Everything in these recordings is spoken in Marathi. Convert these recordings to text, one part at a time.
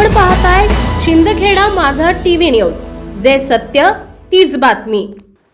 आपण पाहताय शिंदखेडा माझा टीव्ही न्यूज. जे सत्य तीच बातमी.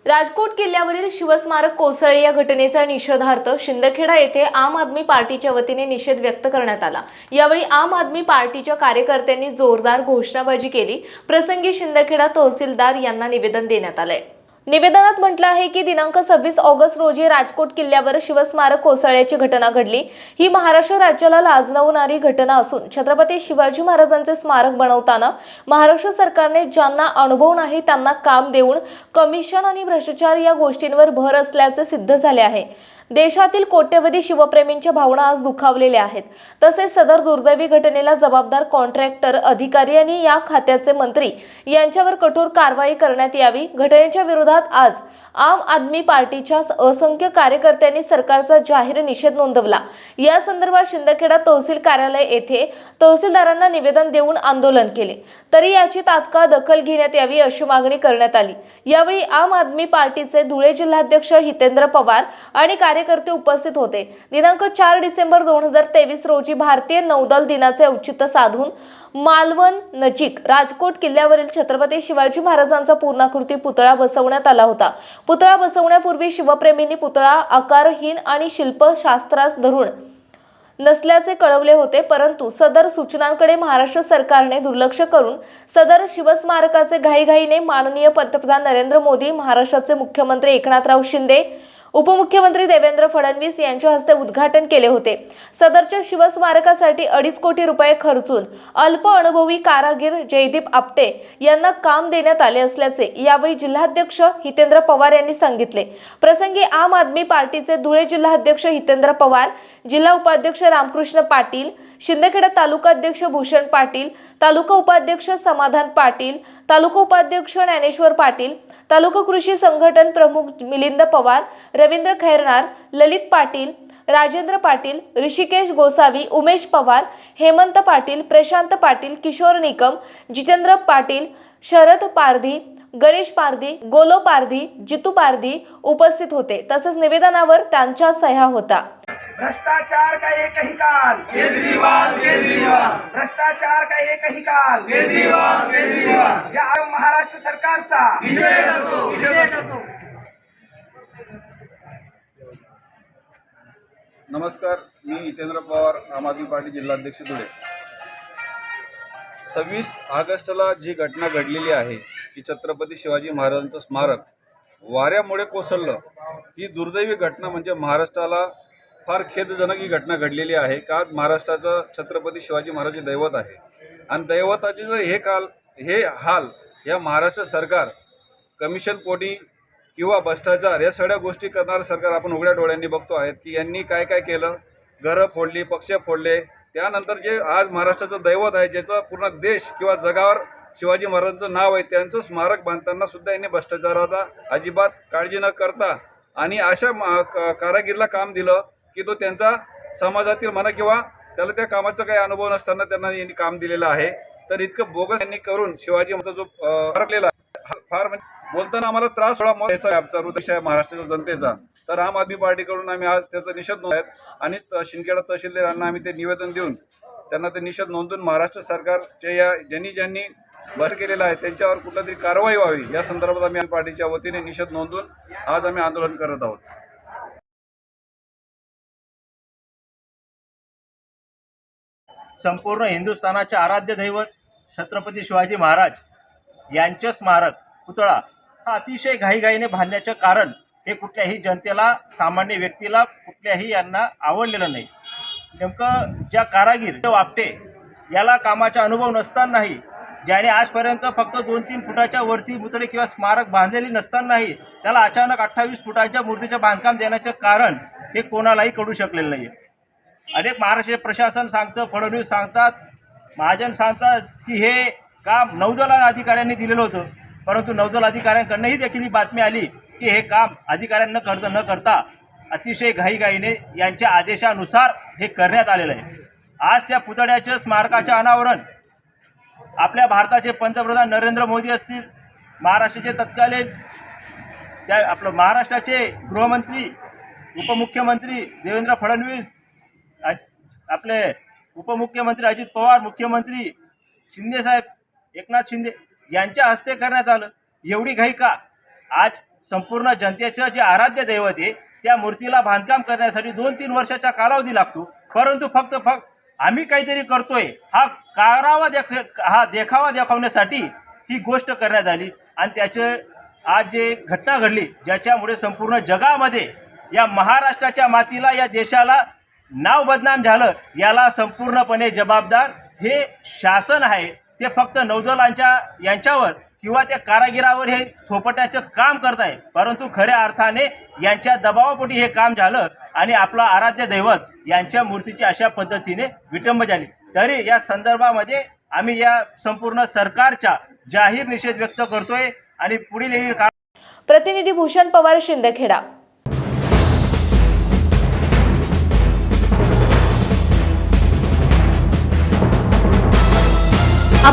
राजकोट किल्ल्यावरील शिवस्मारक कोसळले या घटनेचा निषेधार्थ शिंदखेडा येथे आम आदमी पार्टीच्या वतीने निषेध व्यक्त करण्यात आला. यावेळी आम आदमी पार्टीच्या कार्यकर्त्यांनी जोरदार घोषणाबाजी केली. प्रसंगी शिंदखेडा तहसीलदार यांना निवेदन देण्यात आलंय. निवेदनात म्हटलं आहे की दिनांक सव्वीस ऑगस्ट रोजी राजकोट किल्ल्यावर शिवस्मारक कोसळल्याची घटना घडली. ही महाराष्ट्र राज्याला लाजणवणारी घटना असून छत्रपती शिवाजी महाराजांचे स्मारक बनवताना महाराष्ट्र सरकारने ज्यांना अनुभव नाही त्यांना काम देऊन कमिशन आणि भ्रष्टाचार या गोष्टींवर भर असल्याचे सिद्ध झाले आहे. देशातील कोट्यवधी शिवप्रेमींच्या भावना आज दुखावलेल्या आहेत. तसेच सदर दुर्दैवी घटनेला जबाबदार कॉन्ट्रॅक्टर अधिकारी आणि या खात्याचे मंत्री यांच्यावर कठोर कारवाई करण्यात यावी. घटनेच्या विरोधात आज आम आदमी पार्टीच्या असंख्य कार्यकर्त्यांनी सरकारचा जाहीर निषेध नोंदवला. या संदर्भात शिंदखेडा तहसील कार्यालय येथे तहसीलदारांना निवेदन देऊन आंदोलन केले. तरी याची तात्काळ दखल घेण्यात यावी अशी मागणी करण्यात आली. यावेळी आम आदमी पार्टीचे धुळे जिल्हाध्यक्ष हितेंद्र पवार आणि कार्यकर्ते उपस्थित होते. दिनांक चार डिसेंबर दोन हजार तेवीस रोजी भारतीय नौदल दिनाचे औचित्य साधून मालवण नजीक राजकोट किल्ल्यावरील छत्रपती शिवाजी महाराजांचा पूर्णाकृती पुतळा बसवण्यात आला होता. पुतळा बसवण्यापूर्वी शिवप्रेमींनी पुतळा आकारहीन आणि शिल्पशास्त्रास धरून नसल्याचे कळवले होते परंतु सदर सूचनांकडे महाराष्ट्र सरकारने दुर्लक्ष करून सदर शिवस्मारकाचे घाईघाईने माननीय पंतप्रधान नरेंद्र मोदी महाराष्ट्राचे मुख्यमंत्री एकनाथराव शिंदे उपमुख्यमंत्री देवेंद्र फडणवीस यांच्या हस्ते उद्घाटन केले होते. सदरच्या शिवस्मारकासाठी अडीच कोटी रुपये खर्चून अल्प अनुभवी कारागीर जयदीप आपटे यांना काम देण्यात आले असल्याचे यावेळी जिल्हाध्यक्ष हितेंद्र पवार यांनी सांगितले. प्रसंगी आम आदमी पार्टीचे धुळे जिल्हाध्यक्ष हितेंद्र पवार जिल्हा उपाध्यक्ष रामकृष्ण पाटील शिंदखेडा तालुका अध्यक्ष भूषण पाटील तालुका उपाध्यक्ष समाधान पाटील तालुका उपाध्यक्ष ज्ञानेश्वर पाटील तालुका कृषी संघटन प्रमुख मिलिंद पवार रवींद्र खैरनार ललित पाटील राजेंद्र पाटील ऋषिकेश गोसावी उमेश पवार हेमंत पाटील प्रशांत पाटील किशोर निकम जितेंद्र पाटील शरद पारधी गणेश पारधी गोलो पारधी जितू पारधी उपस्थित होते. तसंच निवेदनावर त्यांच्या सह्या होता. भ्रष्टाचार का एक ही काल? केजरीवाल केजरीवाल. भ्रष्टाचार का एक ही काल? केजरीवाल केजरीवाल. या महाराष्ट्र सरकारचा. निषेध असो निषेध असो नमस्कार मी हितेंद्र पवार आम आदमी पार्टी जिल्हाध्यक्ष धुळे. सव्वीस ऑगस्टला जी घटना घडलेली आहे की छत्रपती शिवाजी महाराजांचं स्मारक वाऱ्यामुळे कोसळलं ही दुर्दैवी घटना म्हणजे महाराष्ट्राला फार खेदजनक ही घटना घडलेली आहे का महाराष्ट्राचं छत्रपती शिवाजी महाराज दैवत आहे. आणि दैवताचे जर हे काल हे हाल या महाराष्ट्र सरकार कमिशन पोटी किंवा भ्रष्टाचार या सगळ्या गोष्टी करणारं सरकार. आपण उघड्या डोळ्यांनी बघतो आहेत की यांनी काय काय केलं? घरं फोडली पक्ष फोडले. त्यानंतर जे आज महाराष्ट्राचं दैवत आहे ज्याचं पूर्ण देश किंवा जगावर शिवाजी महाराजांचं नाव आहे त्यांचं स्मारक बांधताना सुद्धा यांनी भ्रष्टाचाराचा अजिबात काळजी न करता आणि अशा कारागिरीला क- काम दिलं की तो त्यांचा समाजातील म्हणा किंवा त्याला त्या कामाचा काही अनुभव नसताना त्यांना यांनी काम दिलेलं आहे. तर इतकं बोगस यांनी करून शिवाजी महाराजांचा जो फरकलेला फार म्हणजे बोलताना आम्हाला त्रास थोडा मोठा याचा आहे आमचा हृदय आहे महाराष्ट्राच्या जनतेचा. तर आम आदमी पार्टीकडून आम्ही आज त्याचा निषेध नोंद आहेत आणि त- शिंदखेडा तहसीलदारांना आम्ही ते निवेदन देऊन त्यांना ते निषेध नोंदवून महाराष्ट्र सरकारचे या ज्यांनी ज्यांनी भर केलेला आहे त्यांच्यावर कुठला तरी कारवाई व्हावी या संदर्भात आम्ही पार्टीच्या वतीने निषेध नोंदवून आज आम्ही आंदोलन करत आहोत. संपूर्ण हिंदुस्थानाचे आराध्य दैवत छत्रपती शिवाजी महाराज यांचे स्मारक पुतळा हा अतिशय घाईघाईने बांधण्याचं कारण हे कुठल्याही जनतेला सामान्य व्यक्तीला कुठल्याही यांना आवडलेलं नाही. नेमकं ज्या कारागीर वापटे याला कामाचा अनुभव नसतानाही ज्याने आजपर्यंत फक्त दोन तीन फुटाच्या वरती पुतळे किंवा स्मारक बांधलेली नसतानाही त्याला अचानक अठ्ठावीस फुटाच्या मूर्तीचं बांधकाम देण्याचं कारण हे कोणालाही कळू शकलेलं नाही अनेक महाराष्ट्र प्रशासन सांगतं फडणवीस सांगतात महाजन सांगतात की हे काम नौदलान अधिकाऱ्यांनी दिलेलं होतं. परंतु नौदल अधिकाऱ्यांकडनंही देखील ही बातमी आली की हे काम अधिकाऱ्यांना करता न करता अतिशय घाईघाईने यांच्या आदेशानुसार हे करण्यात आलेलं आहे. आज त्या पुतळ्याच्या स्मारकाचे अनावरण आपल्या भारताचे पंतप्रधान नरेंद्र मोदी असतील महाराष्ट्राचे तत्कालीन त्या आपलं महाराष्ट्राचे गृहमंत्री उपमुख्यमंत्री देवेंद्र फडणवीस आपले उपमुख्यमंत्री अजित पवार मुख्यमंत्री शिंदेसाहेब एकनाथ शिंदे यांच्या हस्ते करण्यात आलं. एवढी घाई का? आज संपूर्ण जनतेचं जे आराध्य दैवत आहे त्या मूर्तीला बांधकाम करण्यासाठी दोन तीन वर्षाचा कालावधी लागतो. परंतु फक्त फक्त आम्ही काहीतरी करतोय. हा कारावा देख हा देखावा दाखवण्यासाठी ही गोष्ट करण्यात आली. आणि त्याचे आज जे घटना घडली ज्याच्यामुळे संपूर्ण जगामध्ये या महाराष्ट्राच्या मातीला या देशाला नाव बदनाम झालं याला संपूर्णपणे जबाबदार हे शासन आहे. ते फक्त नौदलांच्या यांच्यावर किंवा त्या कारागिरावर हे थोपटण्याचं काम करत आहे परंतु खऱ्या अर्थाने यांच्या दबावापोटी हे काम झालं आणि आपलं आराध्य दैवत यांच्या मूर्तीची अशा पद्धतीने विटंब झाली. तरी या संदर्भामध्ये आम्ही या संपूर्ण सरकारचा जाहीर निषेध व्यक्त करतोय आणि पुढील येईल प्रतिनिधी भूषण पवार शिंदेखेडा.